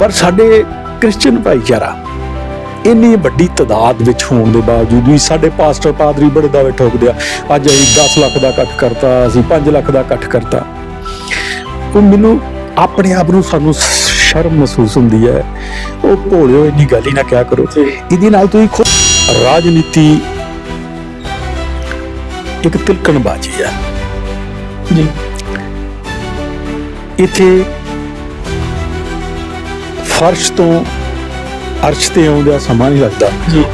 ਪਰ ਸਾਡੇ ਕ੍ਰਿਸਚੀਅਨ ਭਾਈਚਾਰਾ ਇੰਨੀ ਵੱਡੀ ਤਾਦਾਦ ਵਿੱਚ ਹੋਣ ਦੇ ਬਾਵਜੂਦ ਵੀ ਸਾਡੇ ਪਾਸਟਰ ਪਾਦਰੀ ਬੜੇ ਦਾਅਵੇ ਠੋਕਦੇ ਆ ਅੱਜ ਅਸੀਂ 10 ਲੱਖ ਦਾ ਇਕੱਠ ਕਰਤਾ ਅਸੀਂ 5 ਲੱਖ ਦਾ ਇਕੱਠ ਕਰਤਾ। ਉਹ ਮੈਨੂੰ ਆਪਣੇ ਆਪ ਨੂੰ ਸਾਨੂੰ ਸ਼ਰਮ ਮਹਿਸੂਸ ਹੁੰਦੀ ਹੈ। ਉਹ ਭੋਲਿਓ ਇੰਨੀ ਗੱਲ ਹੀ ਨਾ ਕਿਆ ਕਰੋ। ਇਹਦੇ ਨਾਲ ਤੁਸੀਂ ਖੁਦ ਰਾਜਨੀਤੀ ਇੱਕ ਤਿਲਕਣਬਾਜ਼ੀ ਹੈ। ਜੀ। ਇੱਥੇ ਫਰਸ਼ ਤੋਂ ਅਰਸ਼ ਤੇ ਆਉਂਦਿਆ ਸਮਾਂ ਨਹੀਂ ਲੱਗਦਾ।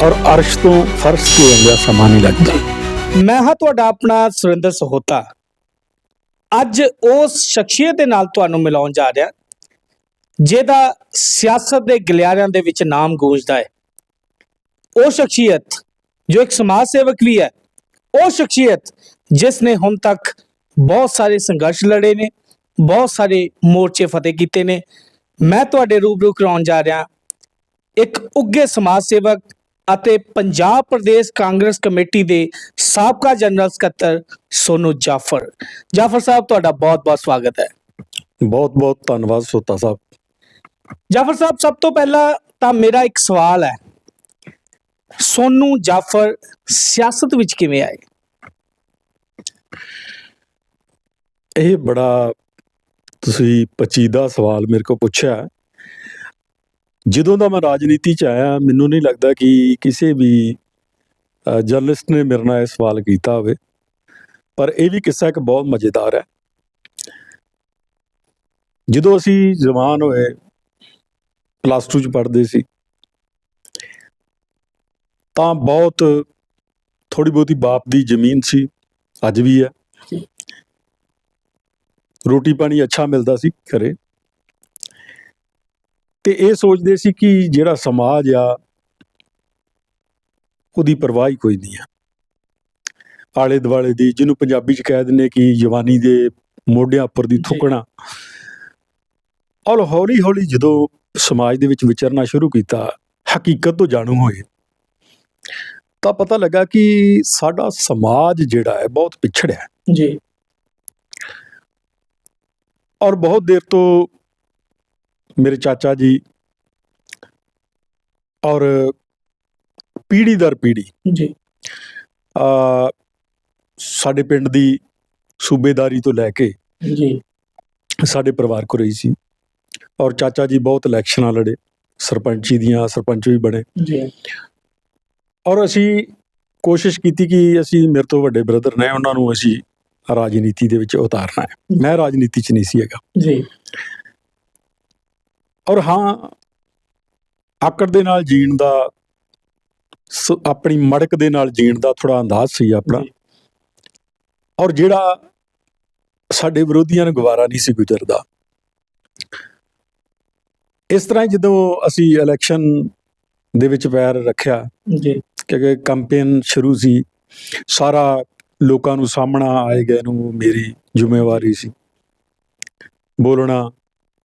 ਔਰ ਅਰਸ਼ ਤੋਂ ਫਰਸ਼ ਤੇ ਆਉਂਦਿਆ ਸਮਾਂ ਨਹੀਂ ਲੱਗਦਾ। ਮੈਂ ਹਾਂ ਤੁਹਾਡਾ ਆਪਣਾ ਸੁਰਿੰਦਰ ਸਹੋਤਾ। ਅੱਜ ਉਸ ਸ਼ਖਸੀਅਤ ਦੇ ਨਾਲ ਤੁਹਾਨੂੰ ਮਿਲਾਉਣ ਜਾ ਰਿਹਾ। ਜਿਹਦਾ ਸਿਆਸਤ ਦੇ ਗਲਿਆਰਿਆਂ ਦੇ ਵਿੱਚ ਨਾਮ ਗੂੰਜਦਾ ਹੈ। ਉਹ ਸ਼ਖਸੀਅਤ ਜੋ ਇੱਕ ਸਮਾਜ ਸੇਵਕ ਵੀ ਹੈ ਉਹ ਸ਼ਖਸੀਅਤ ਜਿਸ ਨੇ ਹੁਣ ਤੱਕ ਬਹੁਤ ਸਾਰੇ ਸੰਘਰਸ਼ ਲੜੇ ਨੇ ਬਹੁਤ ਸਾਰੇ ਮੋਰਚੇ ਫਤਿਹ ਕੀਤੇ ਨੇ ਮੈਂ ਤੁਹਾਡੇ ਰੂਬਰੂ ਕਰਾਉਣ ਜਾ ਰਿਹਾ। ਇੱਕ ਉੱਗੇ ਸਮਾਜ ਸੇਵਕ ਅਤੇ ਪੰਜਾਬ ਪ੍ਰਦੇਸ਼ ਕਾਂਗਰਸ ਕਮੇਟੀ ਦੇ ਸਾਬਕਾ ਜਨਰਲ ਸਕੱਤਰ ਸੋਨੂ ਜਾਫਰ। ਜਾਫਰ ਸਾਹਿਬ ਤੁਹਾਡਾ ਬਹੁਤ-ਬਹੁਤ ਸਵਾਗਤ ਹੈ। ਬਹੁਤ ਬਹੁਤ ਧੰਨਵਾਦ ਸੋਤਾ ਸਾਹਿਬ। ਜਾਫਰ ਸਾਹਿਬ ਸਭ ਤੋਂ ਪਹਿਲਾਂ ਤਾਂ ਮੇਰਾ ਇੱਕ ਸਵਾਲ ਹੈ। ਸੋਨੂ ਜਾਫਰ ਸਿਆਸਤ ਵਿੱਚ ਕਿਵੇਂ ਆਏ? ਇਹ ਬੜਾ ਤੁਸੀਂ ਪਚੀਦਾ ਸਵਾਲ ਮੇਰੇ ਕੋਲ ਪੁੱਛਿਆ ਜਦੋਂ ਦਾ ਮੈਂ ਰਾਜਨੀਤੀ ਚ ਆਇਆ, ਮੈਨੂੰ ਨਹੀਂ ਲੱਗਦਾ ਕਿ ਕਿਸੇ ਵੀ ਜਰਨਲਿਸਟ ਨੇ ਮੇਰੇ ਨਾਲ ਇਹ ਸਵਾਲ ਕੀਤਾ ਹੋਵੇ। ਪਰ ਇਹ ਵੀ ਕਿੱਸਾ ਇੱਕ ਬਹੁਤ ਮਜ਼ੇਦਾਰ ਹੈ। ਜਦੋਂ ਅਸੀਂ ਜਵਾਨ ਹੋਏ ਪਲੱਸ 2 ਚ ਪੜ੍ਹਦੇ ਸੀ, ਤਾਂ ਬਹੁਤ ਥੋੜੀ ਬਹੁਤੀ ਬਾਪ ਦੀ ਜ਼ਮੀਨ ਸੀ, ਅੱਜ ਵੀ ਹੈ। ਰੋਟੀ ਪਾਣੀ ਅੱਛਾ ਮਿਲਦਾ ਸੀ ਘਰੇ। ਤੇ ਇਹ ਸੋਚਦੇ ਸੀ ਕਿ ਜਿਹੜਾ ਸਮਾਜ ਆ ਉਹਦੀ ਪਰਵਾਹ ਹੀ ਕੋਈ ਨਹੀਂ ਆ। ਆਲੇ ਦੁਆਲੇ ਦੀ ਜਿਹਨੂੰ ਪੰਜਾਬੀ ਚ ਕਹਿ ਦਿੰਦੇ ਕਿ ਜਵਾਨੀ ਦੇ ਮੋਢਿਆਂ ਉੱਪਰ ਦੀ ਥੁੱਕਣਾ। ਔਰ ਹੌਲੀ ਹੌਲੀ ਜਦੋਂ ਸਮਾਜ ਦੇ ਵਿੱਚ ਵਿਚਰਨਾ ਸ਼ੁਰੂ ਕੀਤਾ ਹਕੀਕਤ ਤੋਂ ਜਾਣੂ ਹੋਏ ਤਾਂ ਪਤਾ ਲੱਗਾ ਕਿ ਸਾਡਾ ਸਮਾਜ ਜਿਹੜਾ ਹੈ ਬਹੁਤ ਪਿਛੜਿਆ। ਹੈ ਜੀ। ਔਰ ਬਹੁਤ ਦੇਰ ਤੋਂ ਮੇਰੇ ਚਾਚਾ ਜੀ ਔਰ ਪੀੜੀ ਦਰ ਪੀੜੀ ਜੀ। ਆ ਸਾਡੇ ਪਿੰਡ ਦੀ ਸੂਬੇਦਾਰੀ ਤੋਂ ਲੈ ਕੇ ਜੀ। ਸਾਡੇ ਪਰਿਵਾਰ ਕੋ ਰਹੀ ਸੀ। ਔਰ ਚਾਚਾ ਜੀ ਬਹੁਤ ਇਲੈਕਸ਼ਨਾਂ ਲੜੇ। ਸਰਪੰਚੀ ਦੀਆਂ ਸਰਪੰਚ ਵੀ ਬਣੇ। ਜੀ। ਔਰ ਅਸੀਂ ਕੋਸ਼ਿਸ਼ ਕੀਤੀ ਕਿ ਅਸੀਂ ਮੇਰੇ ਤੋਂ ਵੱਡੇ ਬ੍ਰਦਰ ਨੇ। ਉਹਨਾਂ ਨੂੰ ਅਸੀਂ ਰਾਜਨੀਤੀ ਦੇ ਵਿੱਚ ਉਤਾਰਨਾ ਹੈ। ਮੈਂ ਰਾਜਨੀਤੀ 'ਚ ਨਹੀਂ ਸੀ ਹੈਗਾ। ਜੀ। ਔਰ ਹਾਂ ਆਕੜ ਦੇ ਨਾਲ ਜੀਣ ਦਾ ਆਪਣੀ ਮੜਕ ਦੇ ਨਾਲ ਜੀਣ ਦਾ ਥੋੜਾ ਅੰਦਾਜ਼ ਸੀ ਆਪਣਾ। ਔਰ ਜਿਹੜਾ ਸਾਡੇ ਵਿਰੋਧੀਆਂ ਨੂੰ ਗਵਾਰਾ ਨਹੀਂ ਸੀ ਗੁਜ਼ਰਦਾ। ਇਸ ਤਰ੍ਹਾਂ ਜਦੋਂ ਅਸੀਂ ਇਲੈਕਸ਼ਨ ਦੇ ਵਿੱਚ ਪੈਰ ਰੱਖਿਆ ਜੀ। ਕਿਉਂਕਿ ਕੈਂਪੇਨ ਸ਼ੁਰੂ ਸੀ ਸਾਰਾ ਲੋਕਾਂ ਨੂੰ ਸਾਹਮਣਾ ਆਏ ਗਏ ਨੂੰ ਮੇਰੀ ਜ਼ਿੰਮੇਵਾਰੀ ਸੀ। ਬੋਲਣਾ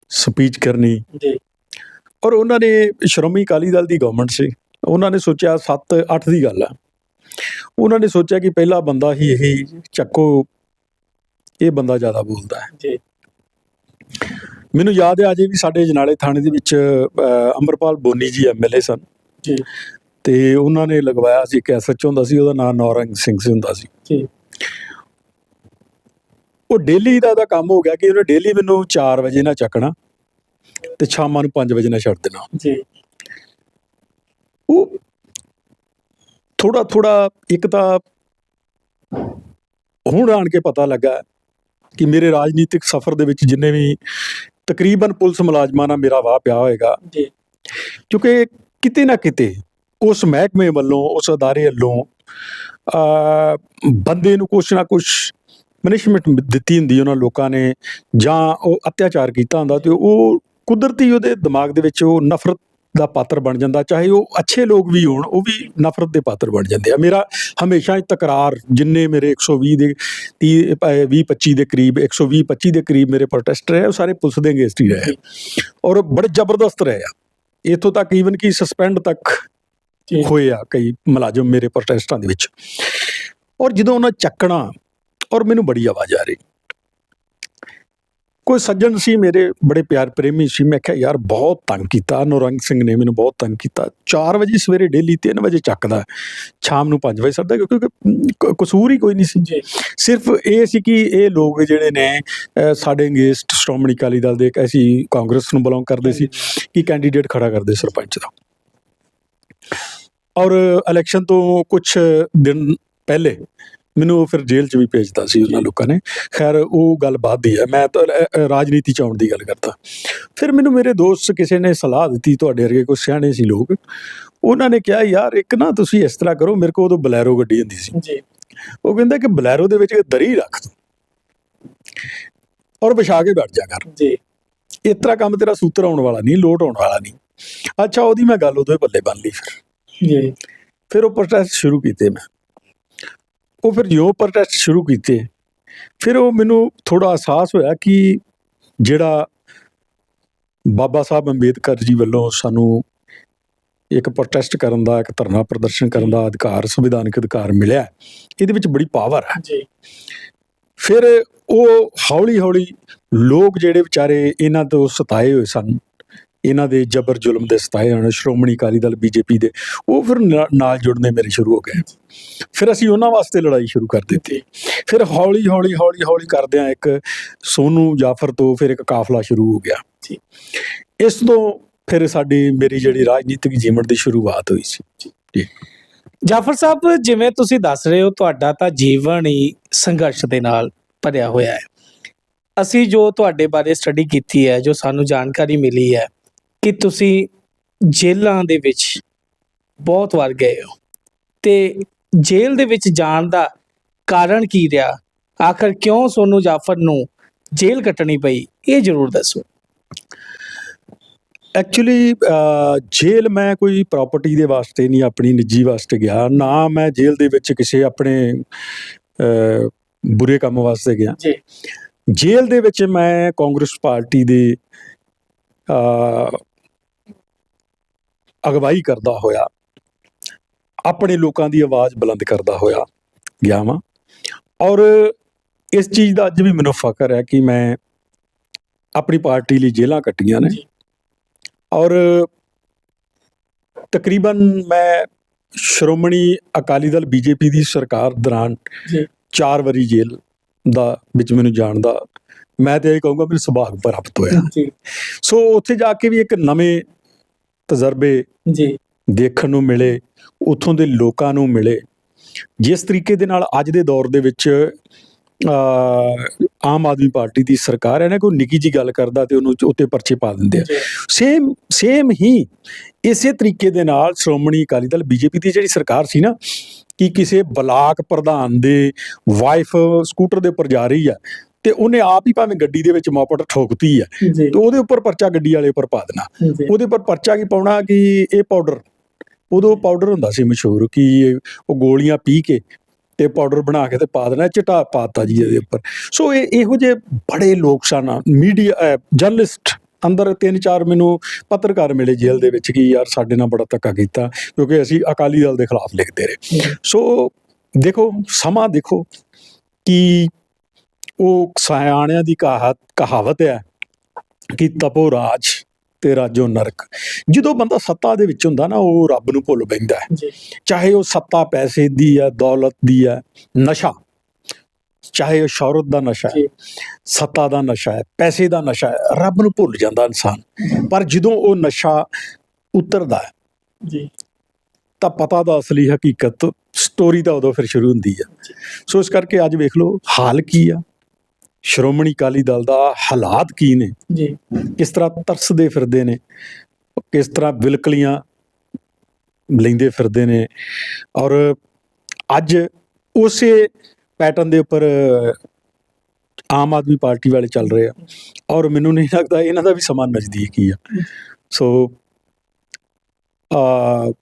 ਸਪੀਚ ਕਰਨੀ। ਜੀ। ਔਰ ਉਹਨਾਂ ਨੇ ਸ਼੍ਰੋਮਣੀ ਅਕਾਲੀ ਦਲ ਦੀ ਗਵਰਨਮੈਂਟ ਸੀ। ਉਹਨਾਂ ਨੇ ਸੋਚਿਆ 7 8 ਦੀ ਗੱਲ ਆ। ਉਹਨਾਂ ਨੇ ਸੋਚਿਆ ਕਿ ਪਹਿਲਾ ਬੰਦਾ ਹੀ ਇਹ ਚੱਕੋ ਇਹ ਬੰਦਾ ਜ਼ਿਆਦਾ ਬੋਲਦਾ ਹੈ। ਜੀ। ਮੈਨੂੰ ਯਾਦ ਹੈ ਅਜੇ ਵੀ ਸਾਡੇ ਜਨਾਲੇ ਥਾਣੇ ਦੇ ਵਿੱਚ ਅੰਮ੍ਰਿਤਪਾਲ ਬੋਨੀ ਜੀ ਐਮਐਲਏ ਸਨ। ਜੀ। ਤੇ ਉਹਨਾਂ ਨੇ ਲਗਵਾਇਆ ਸੀ ਇੱਕ ਐਸਐਚ ਹੁੰਦਾ ਸੀ ਉਹਦਾ ਨਾਮ ਨੌਰੰਗ ਸਿੰਘ ਸੀ ਹੁੰਦਾ ਸੀ। ਜੀ। ਉਹ ਡੇਲੀ ਦਾ ਦਾ ਕੰਮ ਹੋ ਗਿਆ ਕਿ ਉਹਨੇ ਡੇਲੀ ਮੈਨੂੰ 4 ਵਜੇ ਨਾਲ ਚੱਕਣਾ ਤੇ ਸ਼ਾਮਾਂ ਨੂੰ 5 ਵਜੇ ਨਾਲ ਛੱਡ ਦੇਣਾ। ਜੀ। ਉਹ ਥੋੜਾ ਥੋੜਾ ਇੱਕ ਤਾਂ ਹੁਣ ਆਣ ਕੇ ਪਤਾ ਲੱਗਾ ਕਿ ਮੇਰੇ ਰਾਜਨੀਤਿਕ ਸਫ਼ਰ ਦੇ ਵਿੱਚ ਜਿੰਨੇ ਵੀ ਤਕਰੀਬਨ ਪੁਲਿਸ ਮੁਲਾਜ਼ਮਾਂ ਨਾਲ ਮੇਰਾ ਵਾਹ ਪਿਆ ਹੋਏਗਾ ਜੀ। ਕਿਉਂਕਿ ਕਿਤੇ ਨਾ ਕਿਤੇ ਉਸ ਮਹਿਕਮੇ ਵੱਲੋਂ, ਉਸ ਅਦਾਰੇ ਵੱਲੋਂ ਬੰਦੇ ਨੂੰ ਕੁਛ ਨਾ ਕੁਛ ਪਨਿਸ਼ਮੈਂਟ ਦਿੱਤੀ ਹੁੰਦੀ ਉਹਨਾਂ ਲੋਕਾਂ ਨੇ, ਜਾਂ ਉਹ ਅਤਿਆਚਾਰ ਕੀਤਾ ਹੁੰਦਾ ਤੇ ਉਹ ਕੁਦਰਤੀ ਉਹਦੇ ਦਿਮਾਗ ਦੇ ਵਿੱਚ ਉਹ ਨਫ਼ਰਤ ਦਾ ਪਾਤਰ ਬਣ ਜਾਂਦਾ, ਚਾਹੇ ਉਹ ਅੱਛੇ ਲੋਕ ਵੀ ਹੋਣ, ਉਹ ਵੀ ਨਫ਼ਰਤ ਦੇ ਪਾਤਰ ਬਣ ਜਾਂਦੇ ਆ। ਮੇਰਾ ਹਮੇਸ਼ਾ ਹੀ ਤਕਰਾਰ, ਜਿੰਨੇ ਮੇਰੇ 120 ਦੇ 30 20 25 ਦੇ ਕਰੀਬ 120 25 ਦੇ ਕਰੀਬ ਮੇਰੇ ਪ੍ਰੋਟੈਸਟ ਰਹੇ ਉਹ ਸਾਰੇ ਪੁਲਿਸ ਦੇ ਅਗੇਂਸਟ ਹੀ ਰਹੇ ਔਰ ਬੜੇ ਜ਼ਬਰਦਸਤ ਰਹੇ ਆ। ਇਥੋਂ ਤੱਕ ਈਵਨ ਕਿ ਸਸਪੈਂਡ ਤੱਕ ਹੋਏ ਆ ਕਈ ਮੁਲਾਜ਼ਮ ਮੇਰੇ ਪ੍ਰੋਟੈਸਟਾਂ ਦੇ ਵਿੱਚ। ਔਰ ਜਦੋਂ ਉਹਨਾਂ ਚੱਕਣਾ ਔਰ ਮੈਨੂੰ ਬੜੀ ਆਵਾਜ਼ ਆ ਰਹੀ। ਕੋਈ ਸੱਜਣ ਸੀ ਮੇਰੇ ਬੜੇ ਪਿਆਰ ਪ੍ਰੇਮੀ ਸੀ। ਮੈਂ ਕਿਹਾ ਯਾਰ ਬਹੁਤ ਤੰਗ ਕੀਤਾ। ਨੌਰੰਗ ਸਿੰਘ ਨੇ ਮੈਨੂੰ ਬਹੁਤ ਤੰਗ ਕੀਤਾ। 4 ਵਜੇ ਸਵੇਰੇ ਡੇਲੀ 3 ਵਜੇ ਚੱਕਦਾ। ਸ਼ਾਮ ਨੂੰ 5 ਵਜੇ ਸਰਦਾ ਕਿਉਂਕਿ ਕਸੂਰ ਹੀ ਕੋਈ ਨਹੀਂ ਸੀ। ਜੀ। ਸਿਰਫ ਇਹ ਸੀ ਕਿ ਇਹ ਲੋਕ ਜਿਹੜੇ ਨੇ ਸਾਡੇ ਅਗੇਂਸਟ ਸ਼੍ਰੋਮਣੀ ਅਕਾਲੀ ਦਲ ਦੇ ਇੱਕ ਅਸੀਂ ਕਾਂਗਰਸ ਨੂੰ ਬਿਲੋਂਗ ਕਰਦੇ ਸੀ ਕਿ ਕੈਂਡੀਡੇਟ ਖੜਾ ਕਰਦੇ ਸਰਪੰਚ ਦਾ। ਔਰ ਇਲੈਕਸ਼ਨ ਤੋਂ ਕੁਝ ਦਿਨ ਪਹਿਲੇ ਮੈਨੂੰ ਫਿਰ ਜੇਲ੍ਹ 'ਚ ਵੀ ਭੇਜਦਾ ਸੀ ਉਹਨਾਂ ਲੋਕਾਂ ਨੇ। ਖੈਰ ਉਹ ਗੱਲ ਬਾਅਦ ਦੀ ਹੈ। ਮੈਂ ਤਾਂ ਰਾਜਨੀਤੀ 'ਚ ਆਉਣ ਦੀ ਗੱਲ ਕਰਦਾ। ਫਿਰ ਮੈਨੂੰ ਮੇਰੇ ਦੋਸਤ ਕਿਸੇ ਨੇ ਸਲਾਹ ਦਿੱਤੀ ਤੁਹਾਡੇ ਵਰਗੇ ਕੋਈ ਸਿਆਣੇ ਸੀ ਲੋਕ। ਉਹਨਾਂ ਨੇ ਕਿਹਾ ਯਾਰ ਇੱਕ ਨਾ ਤੁਸੀਂ ਇਸ ਤਰ੍ਹਾਂ ਕਰੋ ਮੇਰੇ ਕੋਲ ਉਦੋਂ ਬਲੈਰੋ ਗੱਡੀ ਹੁੰਦੀ ਸੀ। ਜੀ। ਉਹ ਕਹਿੰਦਾ ਕਿ ਬਲੈਰੋ ਦੇ ਵਿੱਚ ਦਰੀ ਰੱਖ ਦੋ ਔਰ ਵਿਛਾ ਕੇ ਬੈਠ ਜਾ ਕਰ। ਜੀ। ਇਸ ਤਰ੍ਹਾਂ ਕੰਮ ਤੇਰਾ ਸੂਤਰ ਆਉਣ ਵਾਲਾ ਨਹੀਂ ਲੋਟ ਆਉਣ ਵਾਲਾ ਨਹੀਂ। ਅੱਛਾ ਉਹਦੀ ਮੈਂ ਗੱਲ ਉਦੋਂ ਹੀ ਬੱਲੇ ਬੰਨ ਲਈ ਫਿਰ। ਜੀ। ਫਿਰ ਉਹ ਪ੍ਰੋਟੈਸਟ ਸ਼ੁਰੂ ਕੀਤੇ ਮੈਂ। ਉਹ ਫਿਰ ਜੋ ਪ੍ਰੋਟੈਸਟ ਸ਼ੁਰੂ ਕੀਤੇ ਫਿਰ ਉਹ ਮੈਨੂੰ ਥੋੜਾ ਅਹਿਸਾਸ ਹੋਇਆ ਕਿ ਜਿਹੜਾ ਬਾਬਾ ਸਾਹਿਬ ਅੰਬੇਦਕਰ ਜੀ ਵੱਲੋਂ ਸਾਨੂੰ ਇੱਕ ਪ੍ਰੋਟੈਸਟ ਕਰਨ ਦਾ ਇੱਕ ਧਰਨਾ ਪ੍ਰਦਰਸ਼ਨ ਕਰਨ ਦਾ ਅਧਿਕਾਰ ਸੰਵਿਧਾਨਕ ਅਧਿਕਾਰ ਮਿਲਿਆ ਇਹਦੇ ਵਿੱਚ ਬੜੀ ਪਾਵਰ ਹੈ। ਜੀ। ਫਿਰ ਉਹ ਹੌਲੀ ਹੌਲੀ ਲੋਕ ਜਿਹੜੇ ਵਿਚਾਰੇ ਇਹਨਾਂ ਤੋਂ ਸਤਾਏ ਹੋਏ ਸਨ ਇਹਨਾਂ ਦੇ ਜ਼ਬਰ ਜ਼ੁਲਮ ਦੇ ਸਤਾਏ ਹੋਏ ਸ਼੍ਰੋਮਣੀ ਅਕਾਲੀ ਦਲ ਬੀਜੇਪੀ ਦੇ ਉਹ ਫਿਰ ਨਾਲ ਜੁੜਨੇ ਮੇਰੇ ਸ਼ੁਰੂ ਹੋ ਗਏ। ਫਿਰ ਅਸੀਂ ਉਹਨਾਂ ਵਾਸਤੇ ਲੜਾਈ ਸ਼ੁਰੂ ਕਰ ਦਿੱਤੀ। ਫਿਰ ਹੌਲੀ ਹੌਲੀ ਹੌਲੀ ਹੌਲੀ ਕਰਦਿਆਂ ਇੱਕ ਸੋਨੂ ਜਾਫਰ ਤੋਂ ਫਿਰ ਇੱਕ ਕਾਫਲਾ ਸ਼ੁਰੂ ਹੋ ਗਿਆ। ਜੀ। ਇਸ ਤੋਂ ਫਿਰ ਸਾਡੀ ਮੇਰੀ ਜਿਹੜੀ ਰਾਜਨੀਤਿਕ ਜੀਵਨ ਦੀ ਸ਼ੁਰੂਆਤ ਹੋਈ ਸੀ। ਜਾਫਰ ਸਾਹਿਬ ਜਿਵੇਂ ਤੁਸੀਂ ਦੱਸ ਰਹੇ ਹੋ ਤੁਹਾਡਾ ਤਾਂ ਜੀਵਨ ਹੀ ਸੰਘਰਸ਼ ਦੇ ਨਾਲ ਭਰਿਆ ਹੋਇਆ ਹੈ। ਅਸੀਂ ਜੋ ਤੁਹਾਡੇ ਬਾਰੇ ਸਟੱਡੀ ਕੀਤੀ ਹੈ ਜੋ ਸਾਨੂੰ ਜਾਣਕਾਰੀ ਮਿਲੀ ਹੈ ਕਿ ਤੁਸੀਂ ਜੇਲ੍ਹਾਂ ਦੇ ਵਿੱਚ ਬਹੁਤ ਵਾਰ ਗਏ ਹੋ। ਤੇ ਜੇਲ੍ਹ ਦੇ ਵਿੱਚ ਜਾਣ ਦਾ ਕਾਰਨ ਕੀ ਰਿਹਾ? ਆਖਰ ਕਿਉਂ ਸੋਨੂ ਜਾਫਰ ਨੂੰ ਜੇਲ੍ਹ ਕੱਟਣੀ ਪਈ? ਇਹ ਜ਼ਰੂਰ ਦੱਸੋ। ਐਕਚੁਅਲੀ ਜੇਲ੍ਹ ਮੈਂ ਕੋਈ ਪ੍ਰਾਪਰਟੀ ਦੇ ਵਾਸਤੇ ਨਹੀਂ ਆਪਣੀ ਨਿੱਜੀ ਵਾਸਤੇ ਗਿਆ। ਨਾ ਮੈਂ ਜੇਲ੍ਹ ਦੇ ਵਿੱਚ ਕਿਸੇ ਆਪਣੇ ਬੁਰੇ ਕੰਮ ਵਾਸਤੇ ਗਿਆ। ਜੀ। ਜੇਲ੍ਹ ਦੇ ਵਿੱਚ ਮੈਂ ਕਾਂਗਰਸ ਪਾਰਟੀ ਦੇ ਅਗਵਾਈ ਕਰਦਾ ਹੋਇਆ ਆਪਣੇ ਲੋਕਾਂ ਦੀ ਆਵਾਜ਼ ਬੁਲੰਦ ਕਰਦਾ ਹੋਇਆ ਗਿਆ ਵਾਂ ਔਰ ਇਸ ਚੀਜ਼ ਦਾ ਅੱਜ ਵੀ ਮੈਨੂੰ ਫਖਰ ਹੈ ਕਿ ਮੈਂ ਆਪਣੀ ਪਾਰਟੀ ਲਈ ਜੇਲ੍ਹਾਂ ਕੱਟੀਆਂ ਨੇ। ਔਰ ਤਕਰੀਬਨ ਮੈਂ ਸ਼੍ਰੋਮਣੀ ਅਕਾਲੀ ਦਲ ਬੀਜੇਪੀ ਦੀ ਸਰਕਾਰ ਦੌਰਾਨ ਚਾਰ ਵਾਰੀ ਜੇਲ੍ਹ ਦਾ ਵਿੱਚ ਮੈਨੂੰ ਜਾਣ ਦਾ ਮੈਂ ਤੇ ਇਹ ਕਹੂੰਗਾ ਮੈਨੂੰ ਸੁਭਾਗ ਪ੍ਰਾਪਤ ਹੋਇਆ। ਸੋ ਉੱਥੇ ਜਾ ਕੇ ਵੀ ਇੱਕ ਨਵੇਂ ਤਜਰਬੇ ਜੀ। ਦੇਖਣ ਨੂੰ ਮਿਲੇ ਉੱਥੋਂ ਦੇ ਲੋਕਾਂ ਨੂੰ ਮਿਲੇ। ਜਿਸ ਤਰੀਕੇ ਦੇ ਨਾਲ ਅੱਜ ਦੇ ਦੌਰ ਦੇ ਵਿੱਚ ਆਮ ਆਦਮੀ ਪਾਰਟੀ ਦੀ ਸਰਕਾਰ ਹੈ ਨਾ ਕੋਈ ਨਿੱਕੀ ਜੀ ਗੱਲ ਕਰਦਾ ਤੇ ਉਹਨੂੰ ਉੱਤੇ ਪਰਚੇ ਪਾ ਦਿੰਦੇ ਆ। ਸੇਮ ਸੇਮ ਹੀ ਇਸੇ ਤਰੀਕੇ ਦੇ ਨਾਲ ਸ਼੍ਰੋਮਣੀ ਅਕਾਲੀ ਦਲ ਬੀਜੇਪੀ ਦੀ ਜਿਹੜੀ ਸਰਕਾਰ ਸੀ ਨਾ ਕਿ ਕਿਸੇ ਬਲਾਕ ਪ੍ਰਧਾਨ ਦੇ ਵਾਈਫ ਸਕੂਟਰ ਦੇ ਉੱਪਰ ਜਾ ਰਹੀ ਆ ਤੇ ਉਹਨੇ ਆਪ ਹੀ ਭਾਵੇਂ ਗੱਡੀ ਦੇ ਵਿੱਚ ਮੋਪਟ ਠੋਕਤੀ ਆ। ਜੀ। ਤੇ ਉਹਦੇ ਉੱਪਰ ਪਰਚਾ ਗੱਡੀ ਵਾਲੇ ਉੱਪਰ ਪਾ ਦੇਣਾ। ਜੀ। ਉਹਦੇ ਉੱਪਰ ਪਰਚਾ ਕੀ ਪਾਉਣਾ ਕਿ ਇਹ ਪਾਊਡਰ? ਉਦੋਂ ਪਾਊਡਰ ਹੁੰਦਾ ਸੀ ਮਸ਼ਹੂਰ ਕਿ ਉਹ ਗੋਲੀਆਂ ਪੀ ਕੇ ਤੇ ਪਾਊਡਰ ਬਣਾ ਕੇ ਤੇ ਪਾ ਦੇਣਾ ਚਟਾ ਪਾਤਾ ਜੀ ਇਹਦੇ ਉੱਪਰ। ਸੋ ਇਹ ਇਹੋ ਜਿਹੇ ਬੜੇ ਲੋਕ ਸਨ ਮੀਡੀਆ ਜਰਨਲਿਸਟ ਅੰਦਰ ਤਿੰਨ ਚਾਰ ਮੈਨੂੰ ਪੱਤਰਕਾਰ ਮਿਲੇ ਜੇਲ੍ਹ ਦੇ ਵਿੱਚ ਕਿ ਯਾਰ ਸਾਡੇ ਨਾਲ ਬੜਾ ਧੱਕਾ ਕੀਤਾ ਕਿਉਂਕਿ ਅਸੀਂ ਅਕਾਲੀ ਦਲ ਦੇ ਖਿਲਾਫ ਲਿਖਦੇ ਰਹੇ। ਸੋ ਦੇਖੋ ਸਮਾਂ ਦੇਖੋ ਕਿ ਉਹ ਸਿਆਣਿਆਂ ਦੀ ਕਹਾਵਤ ਕਹਾਵਤ ਹੈ ਕਿ ਤਪੋ ਰਾਜ ਤੇ ਰਾਜੋ ਨਰਕ। ਜਦੋਂ ਬੰਦਾ ਸੱਤਾ ਦੇ ਵਿੱਚ ਹੁੰਦਾ ਨਾ ਉਹ ਰੱਬ ਨੂੰ ਭੁੱਲ ਬੈਂਦਾ ਹੈ। ਚਾਹੇ ਉਹ ਸੱਤਾ ਪੈਸੇ ਦੀ ਹੈ ਦੌਲਤ ਦੀ ਹੈ ਨਸ਼ਾ ਚਾਹੇ ਉਹ ਸ਼ੌਹਰਤ ਦਾ ਨਸ਼ਾ ਹੈ ਸੱਤਾ ਦਾ ਨਸ਼ਾ ਹੈ ਪੈਸੇ ਦਾ ਨਸ਼ਾ ਹੈ ਰੱਬ ਨੂੰ ਭੁੱਲ ਜਾਂਦਾ ਇਨਸਾਨ। ਪਰ ਜਦੋਂ ਉਹ ਨਸ਼ਾ ਉਤਰਦਾ ਹੈ ਜੀ। ਤਾਂ ਪਤਾ ਦਾ ਅਸਲੀ ਹਕੀਕਤ ਸਟੋਰੀ ਤਾਂ ਉਦੋਂ ਫਿਰ ਸ਼ੁਰੂ ਹੁੰਦੀ ਹੈ। ਸੋ ਇਸ ਕਰਕੇ ਅੱਜ ਵੇਖ ਲਓ ਹਾਲ ਕੀ ਆ? ਸ਼੍ਰੋਮਣੀ ਅਕਾਲੀ ਦਲ ਦਾ ਹਾਲਾਤ ਕੀ ਨੇ? ਜੀ। ਕਿਸ ਤਰ੍ਹਾਂ ਤਰਸਦੇ ਫਿਰਦੇ ਨੇ? ਕਿਸ ਤਰ੍ਹਾਂ ਬਿਲਕਲੀਆਂ ਲੈਂਦੇ ਫਿਰਦੇ ਨੇ? ਔਰ ਅੱਜ ਉਸੇ ਪੈਟਰਨ ਦੇ ਉੱਪਰ ਆਮ ਆਦਮੀ ਪਾਰਟੀ ਵਾਲੇ ਚੱਲ ਰਹੇ ਆ। ਔਰ ਮੈਨੂੰ ਨਹੀਂ ਲੱਗਦਾ ਇਹਨਾਂ ਦਾ ਵੀ ਸਮਾਂ ਨਜ਼ਦੀਕ ਹੀ ਆ। ਸੋ ਆ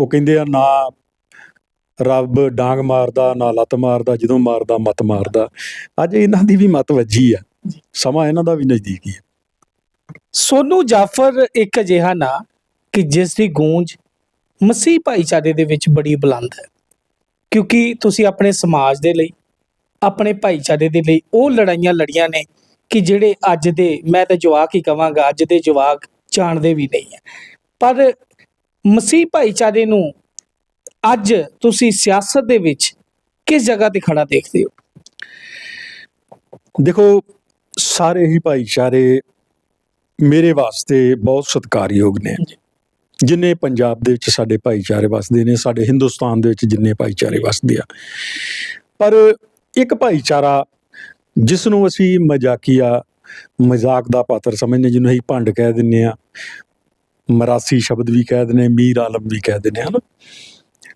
ਉਹ ਕਹਿੰਦੇ ਆ ਨਾ ਰੱਬ ਡਾਂਗ ਮਾਰਦਾ ਨਾ ਲੱਤ ਮਾਰਦਾ ਜਦੋਂ ਮਾਰਦਾ ਮਤ ਮਾਰਦਾ। ਅੱਜ ਇਹਨਾਂ ਦੀ ਵੀ ਮਤ ਵੱਜੀ ਆ। ਸਮਾਂ ਇਹਨਾਂ ਦਾ ਵੀ ਨਜ਼ਦੀਕ ਹੀ ਆ। ਸੋਨੂ ਜਾਫਰ ਇੱਕ ਅਜਿਹਾ ਨਾਂ ਕਿ ਜਿਸ ਦੀ ਗੂੰਜ ਮਸੀਹ ਭਾਈਚਾਰੇ ਦੇ ਵਿੱਚ ਬੜੀ ਬੁਲੰਦ ਹੈ। ਕਿਉਂਕਿ ਤੁਸੀਂ ਆਪਣੇ ਸਮਾਜ ਦੇ ਲਈ ਆਪਣੇ ਭਾਈਚਾਰੇ ਦੇ ਲਈ ਉਹ ਲੜਾਈਆਂ ਲੜੀਆਂ ਨੇ ਕਿ ਜਿਹੜੇ ਅੱਜ ਦੇ ਮੈਂ ਤਾਂ ਜਵਾਕ ਹੀ ਕਵਾਂਗਾ ਅੱਜ ਦੇ ਜਵਾਕ ਜਾਣਦੇ ਵੀ ਨਹੀਂ ਹੈ। ਪਰ ਮਸੀਹ ਭਾਈਚਾਰੇ ਨੂੰ ਅੱਜ ਤੁਸੀਂ ਸਿਆਸਤ ਦੇ ਵਿੱਚ ਕਿਸ ਜਗ੍ਹਾ ਤੇ ਖੜਾ ਦੇਖਦੇ ਹੋ? ਦੇਖੋ ਸਾਰੇ ਹੀ ਭਾਈਚਾਰੇ ਮੇਰੇ ਵਾਸਤੇ ਬਹੁਤ ਸਤਿਕਾਰਯੋਗ ਨੇ। ਜਿੰਨੇ ਪੰਜਾਬ ਦੇ ਵਿੱਚ ਸਾਡੇ ਭਾਈਚਾਰੇ ਵਸਦੇ ਨੇ ਸਾਡੇ ਹਿੰਦੁਸਤਾਨ ਦੇ ਵਿੱਚ ਜਿੰਨੇ ਭਾਈਚਾਰੇ ਵਸਦੇ ਆ। ਪਰ ਇੱਕ ਭਾਈਚਾਰਾ ਜਿਸ ਨੂੰ ਅਸੀਂ ਮਜ਼ਾਕੀਆ ਮਜ਼ਾਕ ਦਾ ਪਾਤਰ ਸਮਝਦੇ ਜਿਹਨੂੰ ਅਸੀਂ ਭੰਡ ਕਹਿ ਦਿੰਨੇ ਆ ਮਰਾਸੀ ਸ਼ਬਦ ਵੀ ਕਹਿ ਦਿੰਦੇ ਮੀਰ ਆਲਮ ਵੀ ਕਹਿ ਦਿੰਦੇ ਹਨ?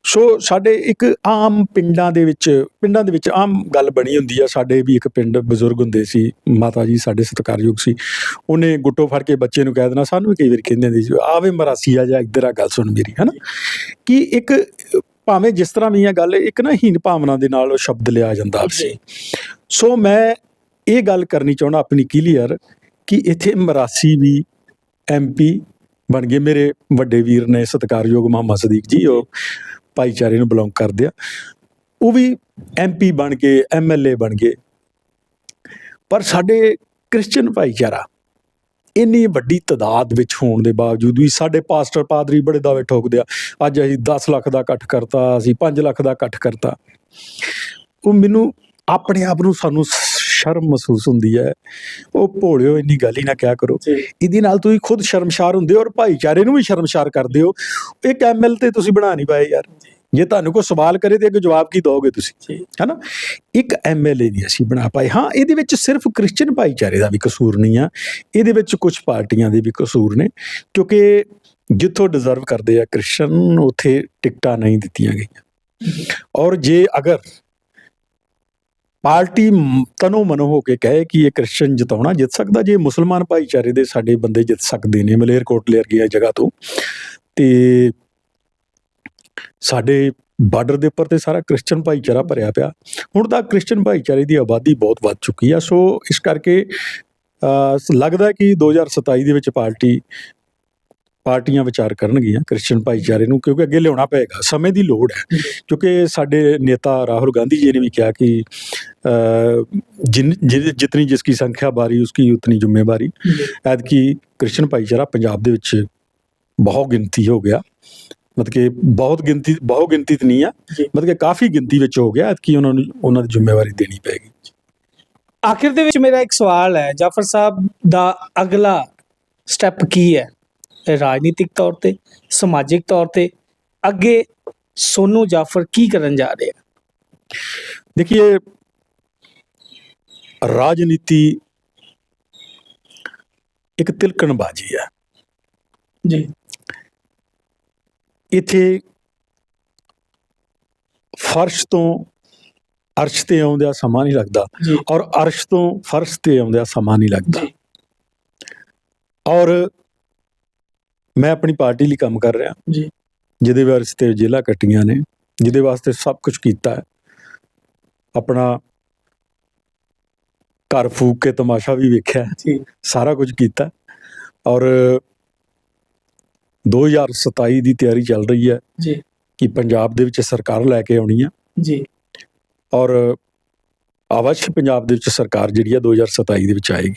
ਸੋ ਸਾਡੇ ਇੱਕ ਆਮ ਪਿੰਡਾਂ ਦੇ ਵਿੱਚ ਪਿੰਡਾਂ ਦੇ ਵਿੱਚ ਆਮ ਗੱਲ ਬਣੀ ਹੁੰਦੀ ਆ। ਸਾਡੇ ਵੀ ਇੱਕ ਪਿੰਡ ਬਜ਼ੁਰਗ ਹੁੰਦੇ ਸੀ ਮਾਤਾ ਜੀ ਸਾਡੇ ਸਤਿਕਾਰਯੋਗ ਸੀ। ਉਹਨੇ ਗੁੱਟੋ ਫੜ ਕੇ ਬੱਚੇ ਨੂੰ ਕਹਿ ਦੇਣਾ ਸਾਨੂੰ ਵੀ ਕਈ ਵਾਰ ਕਹਿੰਦੇ ਹੁੰਦੇ ਸੀ ਆਵੇ ਮਰਾਸੀ ਆ ਜਾ ਇੱਧਰ ਆ ਗੱਲ ਸੁਣ ਮੇਰੀ ਹਨਾ? ਕਿ ਇੱਕ ਭਾਵੇਂ ਜਿਸ ਤਰ੍ਹਾਂ ਵੀ ਆ ਗੱਲ ਇੱਕ ਨਾ ਹੀਨ ਭਾਵਨਾ ਦੇ ਨਾਲ ਉਹ ਸ਼ਬਦ ਲਿਆ ਜਾਂਦਾ ਸੀ ਸੋ ਮੈਂ ਇਹ ਗੱਲ ਕਰਨੀ ਚਾਹੁੰਦਾ ਆਪਣੀ ਕਲੀਅਰ ਕਿ ਇੱਥੇ ਮਰਾਸੀ ਵੀ ਐਮਪੀ ਬਣ ਗਏ। ਮੇਰੇ ਵੱਡੇ ਵੀਰ ਨੇ ਸਤਿਕਾਰਯੋਗ ਮੁਹੰਮਦ ਸਦੀਕ ਜੀ ਉਹ ਭਾਈਚਾਰੇ ਨੂੰ ਬਿਲੋਂਗ ਕਰਦੇ ਆ। ਉਹ ਵੀ ਐਮਪੀ ਬਣ ਗਏ ਐਮਐਲਏ ਬਣ ਗਏ। ਪਰ ਸਾਡੇ ਕ੍ਰਿਸਚੀਅਨ ਭਾਈਚਾਰਾ ਇੰਨੀ ਵੱਡੀ ਤਾਦਾਦ ਵਿੱਚ ਹੋਣ ਦੇ ਬਾਵਜੂਦ ਵੀ ਸਾਡੇ ਪਾਸਟਰ ਪਾਦਰੀ ਬੜੇ ਦਾਅਵੇ ਠੋਕਦੇ ਆ। ਅੱਜ ਅਸੀਂ 10 ਲੱਖ ਦਾ ਇਕੱਠ ਕਰਤਾ, ਅਸੀਂ 5 ਲੱਖ ਦਾ ਇਕੱਠ ਕਰਤਾ। ਉਹ ਮੈਨੂੰ ਆਪਣੇ ਆਪ ਨੂੰ ਸਾਨੂੰ ਸ਼ਰਮ ਮਹਿਸੂਸ ਹੁੰਦੀ ਹੈ। ਉਹ ਭੋਲਿਓ ਇੰਨੀ ਗੱਲ ਹੀ ਨਾ ਕਿਆ ਕਰੋ। ਇਹਦੇ ਨਾਲ ਤੁਸੀਂ ਖੁਦ ਸ਼ਰਮਸ਼ਾਰ ਹੁੰਦੇ ਹੋ ਔਰ ਭਾਈਚਾਰੇ ਨੂੰ ਵੀ ਸ਼ਰਮਸ਼ਾਰ ਕਰਦੇ ਹੋ। ਇੱਕ ਐਮਐਲ ਤੇ ਤੁਸੀਂ ਬਣਾ ਨਹੀਂ ਪਾਏ ਯਾਰ। ਜੇ। ਤੁਹਾਨੂੰ ਕੋਈ ਸਵਾਲ ਕਰੇ ਤੇ ਅੱਗੇ ਜਵਾਬ ਕੀ ਦੋਗੇ ਤੁਸੀਂ? ਹੈਨਾ? ਇੱਕ ਐਮਐਲਏ ਨਹੀਂ ਅਸੀਂ ਬਣਾ ਪਾਏ। ਹਾਂ ਇਹਦੇ ਵਿੱਚ ਸਿਰਫ ਕ੍ਰਿਸਚੀਅਨ ਭਾਈਚਾਰੇ ਦਾ ਵੀ ਕਸੂਰ ਨਹੀਂ ਆ। ਇਹਦੇ ਵਿੱਚ ਕੁਝ ਪਾਰਟੀਆਂ ਦੇ ਵੀ ਕਸੂਰ ਨੇ। ਕਿਉਂਕਿ ਜਿੱਥੋਂ ਡਿਜ਼ਰਵ ਕਰਦੇ ਆ ਕ੍ਰਿਸਚੀਅਨ ਉਥੇ ਟਿਕਟਾਂ ਨਹੀਂ ਦਿੱਤੀਆਂ ਗਈਆਂ। ਔਰ ਜੇ ਅਗਰ ਪਾਰਟੀ ਤਨੋ ਮਨੋ ਹੋ ਕੇ ਕਹੇ ਕਿ ਇਹ ਕ੍ਰਿਸਚਨ ਜਿਤਾਉਣਾ ਜਿੱਤ ਸਕਦਾ ਜੇ ਮੁਸਲਮਾਨ ਭਾਈਚਾਰੇ ਦੇ ਸਾਡੇ ਬੰਦੇ ਜਿੱਤ ਸਕਦੇ ਨੇ ਮਲੇਰਕੋਟਲੇ ਵਰਗੀਆਂ ਜਗ੍ਹਾ ਤੋਂ। ਤੇ ਸਾਡੇ ਬਾਰਡਰ ਦੇ ਉੱਪਰ ਤੇ ਸਾਰਾ ਕ੍ਰਿਸਚਨ ਭਾਈਚਾਰਾ ਭਰਿਆ ਪਿਆ। ਹੁਣ ਤਾਂ ਕ੍ਰਿਸਚਨ ਭਾਈਚਾਰੇ ਦੀ ਆਬਾਦੀ ਬਹੁਤ ਵੱਧ ਚੁੱਕੀ ਆ ਸੋ ਇਸ ਕਰਕੇ ਅ, ਲੱਗਦਾ ਹੈ ਕਿ 2027 ਦੇ ਵਿੱਚ ਪਾਰਟੀ ਪਾਰਟੀਆਂ ਵਿਚਾਰ ਕਰਨਗੀਆਂ ਕ੍ਰਿਸਚੀਅਨ ਭਾਈਚਾਰੇ ਨੂੰ ਕਿਉਂਕਿ ਅੱਗੇ ਲਿਆਉਣਾ ਪਏਗਾ ਸਮੇਂ ਦੀ ਲੋੜ ਹੈ। ਕਿਉਂਕਿ ਸਾਡੇ ਨੇਤਾ ਰਾਹੁਲ ਗਾਂਧੀ ਜੀ ਨੇ ਵੀ ਕਿਹਾ ਕਿ ਜਿਨ ਜਿਤਨੀ ਜਿਸकी ਸੰਖਿਆ ਬਾਰੀ ਉਸकी ਉਤਨੀ ਜ਼ਿੰਮੇਵਾਰੀ। ਐਤਕੀ ਕ੍ਰਿਸਚੀਅਨ ਭਾਈਚਾਰਾ ਪੰਜਾਬ ਦੇ ਵਿੱਚ ਬਹੁਤ ਗਿਣਤੀ ਹੋ ਗਿਆ। ਮਤਲਬ ਕਿ ਬਹੁਤ ਗਿਣਤੀ ਬਹੁਤ ਗਿਣਤੀ ਤੇ ਨਹੀਂ ਆ। ਮਤਲਬ ਕਿ ਕਾਫੀ ਗਿਣਤੀ ਵਿੱਚ ਹੋ ਗਿਆ ਐਤਕੀ ਉਹਨਾਂ ਨੂੰ ਉਹਨਾਂ ਦੀ ਜ਼ਿੰਮੇਵਾਰੀ ਦੇਣੀ ਪੈਗੀ ਆਖਿਰ ਦੇ ਵਿੱਚ ਮੇਰਾ ਇੱਕ ਸਵਾਲ ਹੈ ਜਾਫਰ ਸਾਹਿਬ ਦਾ ਅਗਲਾ ਸਟੈਪ ਕੀ ਹੈ? ਰਾਜਨੀਤਿਕ ਤੌਰ ਤੇ ਸਮਾਜਿਕ ਤੌਰ ਤੇ ਅੱਗੇ ਸੋਨੂ ਜਾਫਰ ਕੀ ਕਰਨ ਜਾ ਰਿਹਾ? ਆ ਰਾਜਨੀਤੀ ਇੱਕ ਤਿਲਕਣ ਬਾਜ਼ੀ ਹੈ। ਜੀ। ਇੱਥੇ ਫਰਸ਼ ਤੋਂ ਅਰਸ਼ ਤੇ ਆਉਂਦਿਆ ਸਮਾਂ ਨਹੀਂ ਲੱਗਦਾ ਔਰ ਅਰਸ਼ ਤੋਂ ਫਰਸ਼ ਤੇ ਆਉਂਦਿਆ ਸਮਾਂ ਨਹੀਂ ਲੱਗਦਾ। ਔਰ ਮੈਂ ਆਪਣੀ ਪਾਰਟੀ ਲਈ ਕੰਮ ਕਰ ਰਿਹਾ। ਜੀ। ਜਿਹਦੇ ਵਾਸਤੇ ਜੇਲ੍ਹਾਂ ਕੱਟੀਆਂ ਨੇ ਜਿਹਦੇ ਵਾਸਤੇ ਸਭ ਕੁਝ ਕੀਤਾ ਹੈ। ਆਪਣਾ ਘਰ ਫੂਕ ਕੇ ਤਮਾਸ਼ਾ ਵੀ ਵੇਖਿਆ ਜੀ। ਸਾਰਾ ਕੁਝ ਕੀਤਾ ਔਰ 2027 ਦੀ ਤਿਆਰੀ ਚੱਲ ਰਹੀ ਹੈ ਜੀ। ਕਿ ਪੰਜਾਬ ਦੇ ਵਿੱਚ ਸਰਕਾਰ ਲੈ ਕੇ ਆਉਣੀ ਆ ਜੀ। ਔਰ ਅਵਸ਼ ਪੰਜਾਬ ਦੇ ਵਿੱਚ ਸਰਕਾਰ ਜਿਹੜੀ ਆ 2027 ਦੇ ਵਿੱਚ ਆਏਗੀ।